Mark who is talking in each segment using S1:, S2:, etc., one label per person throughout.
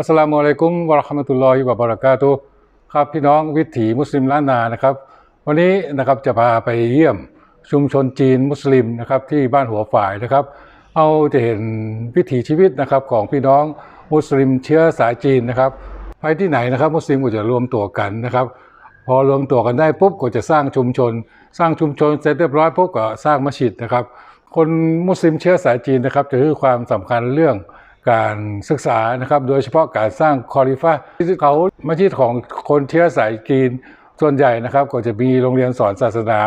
S1: อัสสลามุอะลัยกุมวะราะห์มะตุลลอฮิวะบะเราะกาตุครับพี่น้องวิถีมุสลิมล้านนานะครับ วันนี้นะครับจะพาไปเยี่ยมชุมชนจีนมุสลิมนะครับที่บ้านหัวฝ่ายนะครับ เอาจะเห็นวิถีชีวิตนะครับของพี่น้องมุสลิมเชื้อสายจีนนะครับไปที่ไหนนะครับ มุสลิมก็จะรวมตัวกันนะครับ พอรวมตัวกันได้ปุ๊บก็จะสร้างชุมชน สร้างชุมชนเสร็จเรียบร้อยปุ๊บก็สร้างมัสยิดนะครับ คนมุสลิมเชื้อสายจีนนะครับจะให้ความสำคัญเรื่อง การศึกษานะครับ โดยเฉพาะการสร้างคอลิฟ้าที่เขามัสยิดของคนเชื้อสายจีนส่วนใหญ่นะครับก็จะมีโรงเรียนสอนศาสนา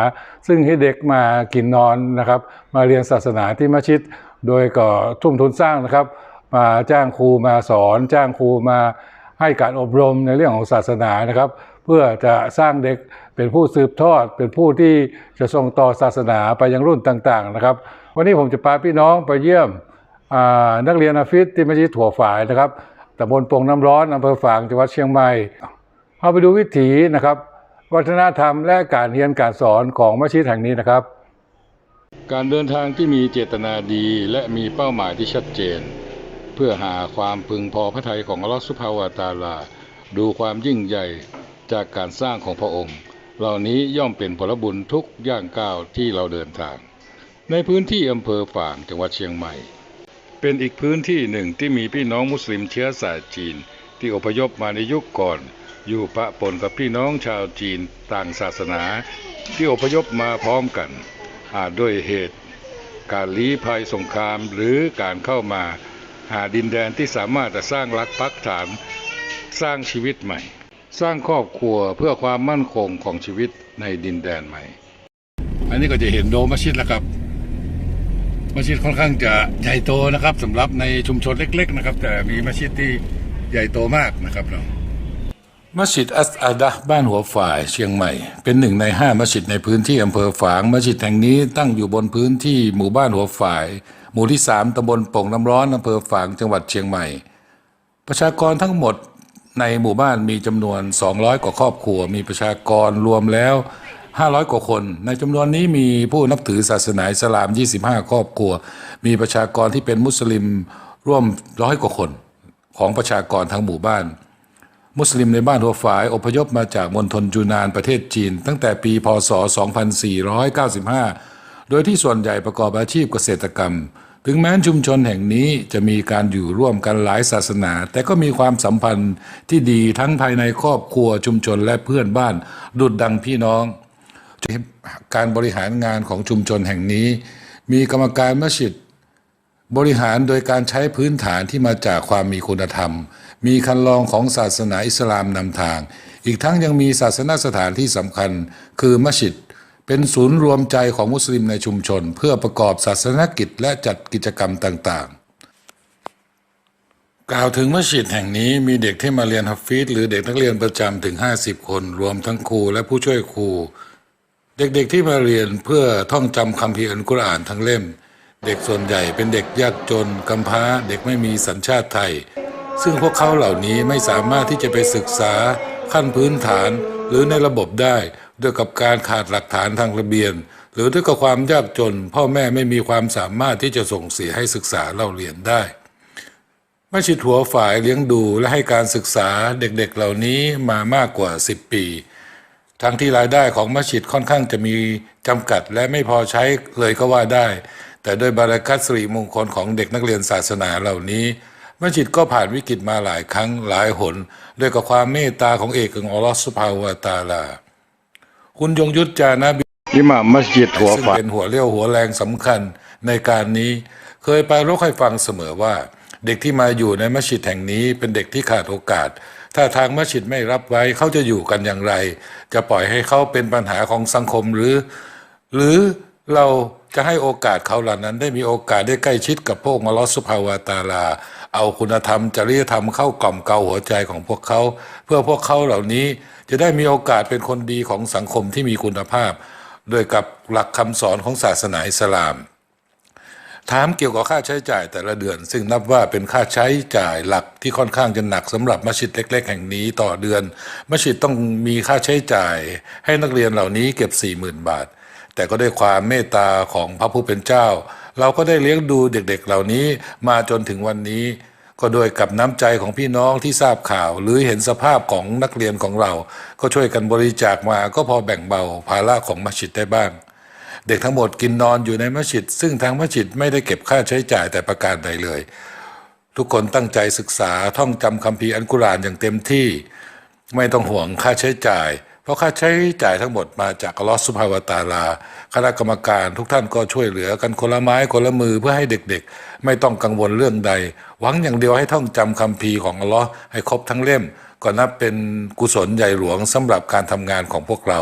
S1: ซึ่งให้เด็กมากินนอนนะครับ มาเรียนศาสนาที่มัสยิด โดยก็ทุ่มทุนสร้างนะครับ มาจ้างครูมาสอน จ้างครูมาให้การอบรมในเรื่องของศาสนานะครับ เพื่อจะสร้างเด็กเป็นผู้สืบทอด เป็นผู้ที่จะส่งต่อศาสนาไปยังรุ่นต่างๆนะครับ วันนี้ผมจะพาพี่น้องไปเยี่ยม นักเรียนอาฟิศที่มัสยิดถั่วฝายนะครับตำบลโป่งน้ำร้อนอำเภอฝางจังหวัดเชียงใหม่เอาไปดูวิถีนะครับ วัฒนธรรมและการเรียนการสอนของมัสยิดแห่งนี้นะครับ การเดินทางที่มีเจตนาดีและมีเป้าหมายที่ชัดเจน เพื่อหาความพึงพอพระทัยของอัลลอฮฺสุบฮาวตาลา ดูความยิ่งใหญ่จากการสร้างของพระองค์ เหล่านี้ย่อมเป็นผลบุญทุกย่างก้าวที่เราเดินทาง ในพื้นที่อำเภอฝางจังหวัดเชียงใหม่ เป็นอีกพื้นที่หนึ่งที่มีพี่น้องมุสลิมเชื้อสายจีน ที่อพยพมาในยุคก่อน อยู่ปะปนกับพี่น้องชาวจีนต่างศาสนา ที่อพยพมาพร้อมกัน อาจด้วยเหตุ การลี้ภัยสงครามหรือการเข้ามาหาดินแดนที่สามารถจะสร้างรักปักฐานสร้างชีวิตใหม่ สร้างครอบครัวเพื่อความมั่นคงของชีวิตในดินแดนใหม่ อันนี้ก็จะเห็นโดมมัสยิดแล้วครับ มัสยิดค่อนข้างจะใหญ่โตนะครับสำหรับในชุมชนเล็ก ๆ นะครับ แต่มีมัสยิดที่ใหญ่โตมากนะครับเรามัสยิดอัสอาดะบ้านหัวฝ่ายเชียงใหม่ เป็นหนึ่งในห้ามัสยิดในพื้นที่อำเภอฝาง มัสยิดแห่งนี้ตั้งอยู่บนพื้นที่หมู่บ้านหัวฝ่าย หมู่ที่สามตำบลโป่งน้ำร้อนอำเภอฝางจังหวัดเชียงใหม่ ประชากรทั้งหมดในหมู่บ้านมีจำนวน 200 กว่าครอบครัว มีประชากรรวมแล้ว 500 กว่าคน ในจำนวนนี้มีผู้นับถือศาสนาอิสลาม 25 ครอบครัว มีประชากรที่เป็นมุสลิมร่วมร้อยกว่าคนของประชากรทั้งหมู่บ้าน มุสลิมในบ้านหัวฝายอพยพมาจากมณฑลจูนานประเทศจีน ตั้งแต่ปีพศ 2495 โดยที่ส่วนใหญ่ประกอบอาชีพเกษตรกรรม ถึงแม้ชุมชนแห่งนี้จะมีการอยู่ร่วมกันหลายศาสนา แต่ก็มีความสัมพันธ์ที่ดีทั้งภายในครอบครัวชุมชนและเพื่อนบ้าน ดุดดังพี่น้อง การบริหารงานของชุมชนแห่งนี้ มีกรรมการมัสยิดบริหารโดยการใช้พื้นฐานที่มาจากความมีคุณธรรม มีคันลองของศาสนาอิสลามนำทาง อีกทั้งยังมีศาสนสถานที่สำคัญ คือมัสยิด เป็นศูนย์รวมใจของมุสลิมในชุมชน เพื่อประกอบศาสนกิจและจัดกิจกรรมต่างๆ กล่าวถึงมัสยิดแห่งนี้มีเด็กที่มาเรียนฮัฟฟีดหรือเด็กนักเรียนประจำถึง 50 คน รวมทั้งครูและผู้ช่วยครู เด็กๆที่มาเรียนเพื่อท่องจำคัมภีร์อัลกุรอานทั้งเล่ม เด็กส่วนใหญ่เป็นเด็กยากจนกำพร้าเด็กไม่มีสัญชาติไทย ซึ่งพวกเขาเหล่านี้ไม่สามารถที่จะไปศึกษาขั้นพื้นฐานหรือในระบบได้ด้วยกับการขาดหลักฐานทางระเบียน หรือด้วยกับความยากจน พ่อแม่ไม่มีความสามารถที่จะส่งเสียให้ศึกษาเล่าเรียนได้มัสยิดหัวฝ่ายเลี้ยงดูและให้การศึกษาเด็กๆเหล่านี้มามากกว่า 10 ปี ทั้งที่รายได้ของมัสยิดค่อนข้างจะมีจำกัดและไม่พอใช้เลยก็ว่าได้ แต่ด้วยบารักัตสิริมงคลของเด็กนักเรียนศาสนาเหล่านี้ มัสยิดก็ผ่านวิกฤตมาหลายครั้งหลายหนด้วยกับความเมตตาของเอกของอัลลอฮฺสุบฮาวะตะอาลา คุณยงยุทธจานะบิอิหม่ามมัสยิดหัวฝ่ายเป็นหัวเรี่ยวหัวแรงสำคัญในการนี้ เคยไปรกให้ฟังเสมอว่า เด็กที่มาอยู่ในมัสยิดแห่งนี้เป็นเด็กที่ขาดโอกาส ถ้าทางมัสยิดไม่รับไว้เขาจะอยู่กันอย่างไร จะปล่อยให้เขาเป็นปัญหาของสังคมหรือ หรือเราจะให้โอกาสเขาเหล่านั้น ได้มีโอกาสได้ใกล้ชิดกับพวกมลอสุภาวาตาลา เอาคุณธรรมจริยธรรมเข้ากล่อมเกลาหัวใจของพวกเขา เพื่อพวกเขาเหล่านี้จะได้มีโอกาสเป็นคนดีของสังคมที่มีคุณภาพโดยกับหลักคำสอนของศาสนาอิสลาม ถามเกี่ยวกับค่าใช้จ่ายแต่ละเดือน ซึ่งนับว่าเป็นค่าใช้จ่ายหลักที่ค่อนข้างจะหนักสำหรับมัสยิดเล็ก ๆ แห่งนี้ต่อเดือน มัสยิดต้องมีค่าใช้จ่าย ให้นักเรียนเหล่านี้เก็บ 40,000 บาท แต่ก็ด้วยความเมตตาของพระผู้เป็นเจ้า เราก็ได้เลี้ยงดูเด็ก ๆ เหล่านี้มาจนถึงวันนี้ ก็โดวยกับน้ำใจของพี่น้องที่ทราบข่าว หรือเห็นสภาพของนักเรียนของเรา ก็ช่วยกันบริจาคมาก็พอแบ่งเบาภาระของมัสยิดได้บ้าง เด็กทั้งหมดกินนอนอยู่ในมัสยิด ซึ่งทางมัสยิดไม่ได้เก็บค่าใช้จ่ายแต่ประการใดเลย ทุกคนตั้งใจศึกษาท่องจำคัมภีร์อันกุรอานอย่างเต็มที่ ไม่ต้องห่วงค่าใช้จ่าย เพราะค่าใช้จ่ายทั้งหมดมาจากลอฮฺสุบฮาวตาลา คณะกรรมการทุกท่านก็ช่วยเหลือกันคนละไม้คนละมือเพื่อให้เด็กๆ ไม่ต้องกังวลเรื่องใด หวังอย่างเดียวให้ท่องจำคัมภีร์ของอัลลอฮ์ให้ครบทั้งเล่มก็นับเป็นกุศลใหญ่หลวงสำหรับการทำงานของพวกเรา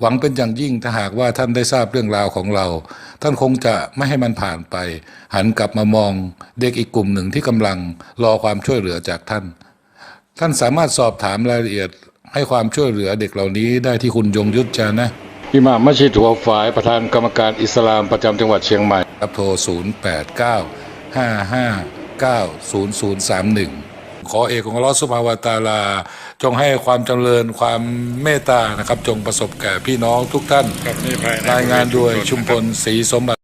S1: หวังเป็นอย่างยิ่งถ้าหากว่าท่านได้ทราบเรื่องราวของเรา ท่านคงจะไม่ให้มันผ่านไป หันกลับมามองเด็กอีกกลุ่มหนึ่งที่กำลังรอความช่วยเหลือจากท่าน ท่านสามารถสอบถามรายละเอียดให้ความช่วยเหลือเด็กเหล่านี้ได้ที่คุณยงยุทธจานะ
S2: อิหม่ามมัสยิดหัวฝายประธานกรรมการอิสลามประจำจังหวัดเชียงใหม่
S1: ครับโทร 0 8 9 5 5 9 0 0 3 1 ขอเอกของอัลลอฮฺสุบฮาวะตะอาลา จงให้ความจำเริญความเมตตานะครับ จงประสบแก่พี่น้องทุกท่านรายงานโดยชุมพลศรีสมบัติ